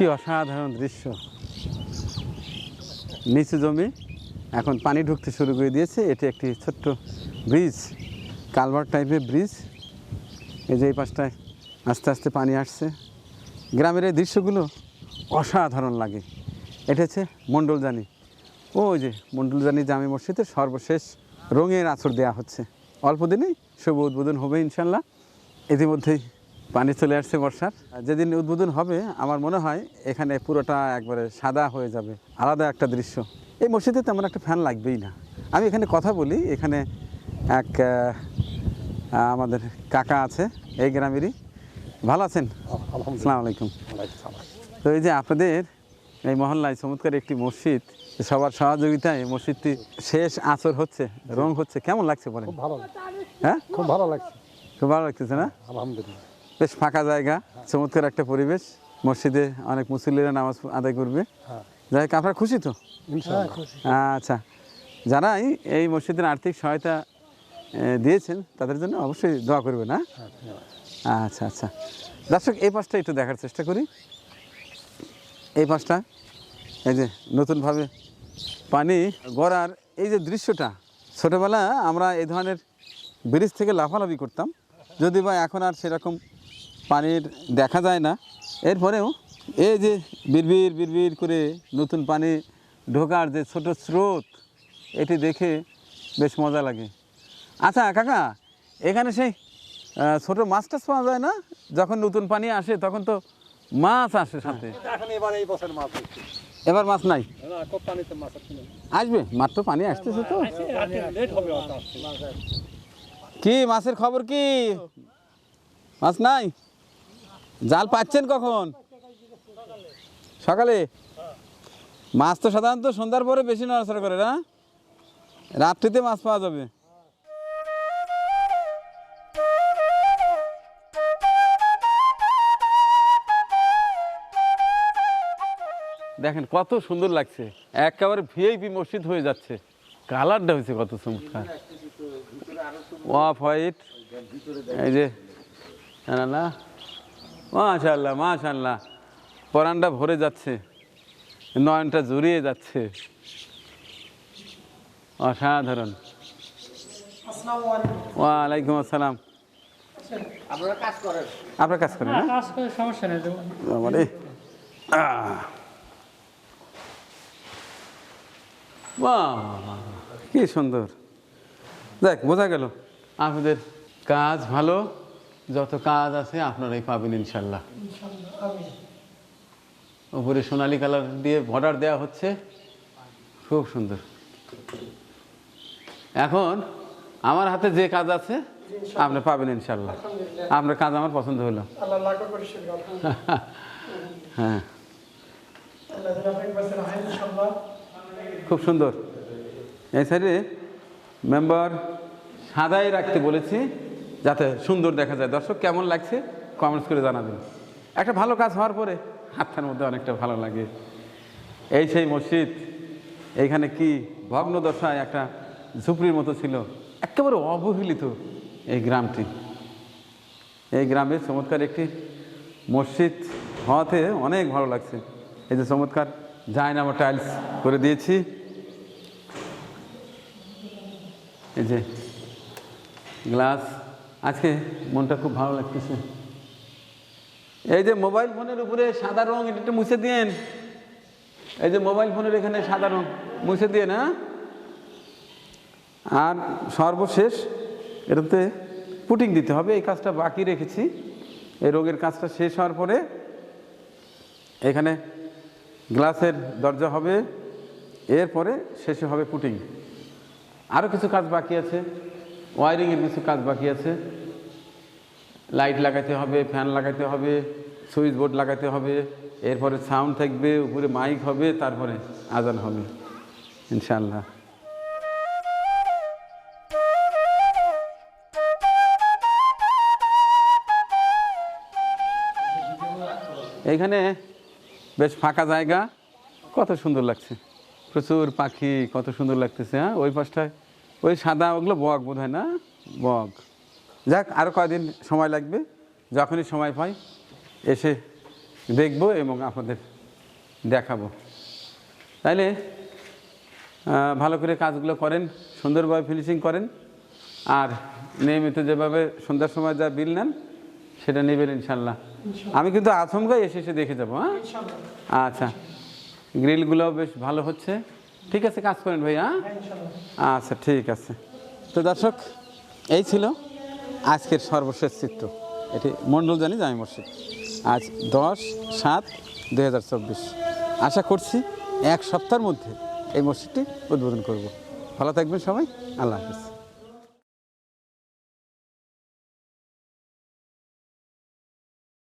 কি অসাধারণ দৃশ্য। নিচু জমি, এখন পানি ঢুকতে শুরু করে দিয়েছে। এটি একটি ছোট্ট ব্রিজ কালভার টাইপের ব্রিজ। এই যে এই পাশটায় আস্তে আস্তে পানি আসছে। গ্রামের এই দৃশ্যগুলো অসাধারণ লাগে। এটা হচ্ছে মণ্ডলজানি ওই যে মণ্ডলজানি জামি মসজিদে সর্বশেষ রঙের আঁচড় দেওয়া হচ্ছে। অল্প দিনেই শুভ উদ্বোধন হবে ইনশাল্লাহ। ইতিমধ্যেই পানি চলে আসছে বর্ষার। যেদিন উদ্বোধন হবে আমার মনে হয় এখানে পুরোটা একবারে সাদা হয়ে যাবে। আলাদা একটা দৃশ্য। এই মসজিদে তেমন একটা ফ্যান লাগবেই না। আমি এখানে কথা বলি। এখানে এক আমাদের কাকা আছে এই গ্রামেরই। ভালো আছেন? আসসালামু আলাইকুম। তো এই যে আপনাদের এই মহল্লায় চমৎকার একটি মসজিদ সবার সহযোগিতায় এই মসজিদটি শেষ আচর হচ্ছে রং হচ্ছে। কেমন লাগছে বলেন? ভালো হ্যাঁ? খুব ভালো লাগছে। খুব ভালো লাগতেছে না? আলহামদুলিল্লাহ। বেশ ফাঁকা জায়গা চমৎকার একটা পরিবেশ। মসজিদে অনেক মুসল্লিরা নামাজ আদায় করবে। হ্যাঁ। যাই হোক আপনারা খুশি তো? ইনশাআল্লাহ আচ্ছা যারাই এই মসজিদের আর্থিক সহায়তা দিয়েছেন তাদের জন্য অবশ্যই দোয়া করবে না হ্যাঁ, আচ্ছা আচ্ছা। দর্শক এই পাশটা একটু দেখার চেষ্টা করি। এই পাশটা এই যে নতুনভাবে পানি গড়ার এই যে দৃশ্যটা ছোটোবেলা আমরা এই ধরনের ব্রিজ থেকে লাফালাফি করতাম। যদি বা এখন আর সেরকম পানির দেখা যায় না। এরপরেও এই যে বিড়বিড় বিড়বিড় করে নতুন পানি ঢোকার যে ছোট স্রোত এটি দেখে বেশ মজা লাগে। আচ্ছা কাকা এখানে সেই ছোট মাছ টাছ পাওয়া যায় না? যখন নতুন পানি আসে তখন তো মাছ আসে সাথে। এবার মাছ এবার মাছ নাই? আসবে? মাত্র পানি আসতেছে তো। অত কি মাছের খবর কি? মাছ নাই? জাল পাচ্ছেন কখন? সকালে? মাছ তো সাধারণত সন্ধ্যার পরে বেশি নড়াচড়া করে, না? রাত্রিতে মাছ পাওয়া যাবে। দেখেন, কত সুন্দর লাগছে। একেবারে ভিআইপি মসজিদ হয়ে যাচ্ছে। কালারটা হয়েছে কত চমৎকার। Off white. এই যে না। মাশাল্লাহ মাশাল্লাহ পরানটা ভরে যাচ্ছে নয়নটা জড়িয়ে যাচ্ছে। অসাধারণ। ওয়ালাইকুম আসসালাম। আপনারা কাজ করেন। আপনার কাজ করেন না সমস্যা নেই কি সুন্দর। দেখ বোঝা গেল। আপনাদের কাজ ভালো। যত কাজ আছে আপনারাই পাবেন ইনশাল্লাহ। উপরে সোনালি কালার দিয়ে বর্ডার দেওয়া হচ্ছে। খুব সুন্দর। এখন আমার হাতে যে কাজ আছে আপনি পাবেন ইনশাল্লাহ। আপনার কাজ আমার পছন্দ হলো। হ্যাঁ। খুব সুন্দর। এই সাইডে মেম্বার সাদাই রাখতে বলেছি। যাতে সুন্দর দেখা যায়। দর্শক, কেমন লাগছে? কমেন্টস করে জানাবেন। একটা ভালো কাজ হওয়ার পরে হাতটার মধ্যে অনেকটা ভালো লাগে। এই সেই মসজিদ, এইখানে কি ভগ্ন দশায় একটা ঝুপড়ির মতো ছিল, একেবারে অবহেলিত এই গ্রামটি। এই গ্রামে চমৎকার একটি মসজিদ হওয়াতে অনেক ভালো লাগছে। এই যে চমৎকার জায়নামা টাইলস করে দিয়েছি। এই যে গ্লাস আজকে মনটা খুব ভালো লাগতেছে। এই যে মোবাইল ফোনের উপরে সাদা রং, এটা একটু মুছে দিয়েন। এই যে মোবাইল ফোনের এখানে সাদা রং, মুছে দিয়ে না আর সর্বশেষ, এটাতে পুটিং দিতে হবে, এই কাজটা বাকি রেখেছি। এই রোগের কাজটা শেষ হওয়ার পরে এখানে গ্লাসের দরজা হবে, এরপরে শেষে হবে পুটিং। আরও কিছু কাজ বাকি আছে। ওয়ারিংয়ের কিছু কাজ বাকি আছে। লাইট লাগাতে হবে, ফ্যান লাগাতে হবে, সুইচ বোর্ড লাগাতে হবে, এরপরে সাউন্ড থাকবে, উপরে মাইক হবে, তারপরে আজান হবে ইনশাল্লাহ এইখানে বেশ ফাঁকা জায়গা, কত সুন্দর লাগছে। প্রচুর পাখি, কত সুন্দর লাগতেছে হ্যাঁ? ওই পাশটায় ওই সাদা ওগুলো বক বোধ হয় না? বক। যাক আরও কয়দিন সময় লাগবে? যখনই সময় পাই এসে দেখব এবং আপনাদের দেখাবো। তাইলে ভালো করে কাজগুলো করেন সুন্দরভাবে ফিনিশিং করেন আর নিয়মিত যেভাবে সন্ধ্যার সময় যা বিল নেন সেটা নেবেন ইনশাল্লাহ। আমি কিন্তু আচমকাই এসে এসে দেখে যাব হ্যাঁ? আচ্ছা গ্রিলগুলোও বেশ ভালো হচ্ছে। ঠিক আছে কাজ করেন ভাই হ্যাঁ? হ্যাঁ আচ্ছা ঠিক আছে। তো দর্শক এই ছিল আজকের সর্বশেষ চিত্র। এটি মণ্ডল জানি জামি মসজিদ। আজ দশ সাত দুই আশা করছি এক সপ্তাহের মধ্যে এই মসজিদটি উদ্বোধন করব। ভালো থাকবেন সবাই। আল্লাহ হাফিজ।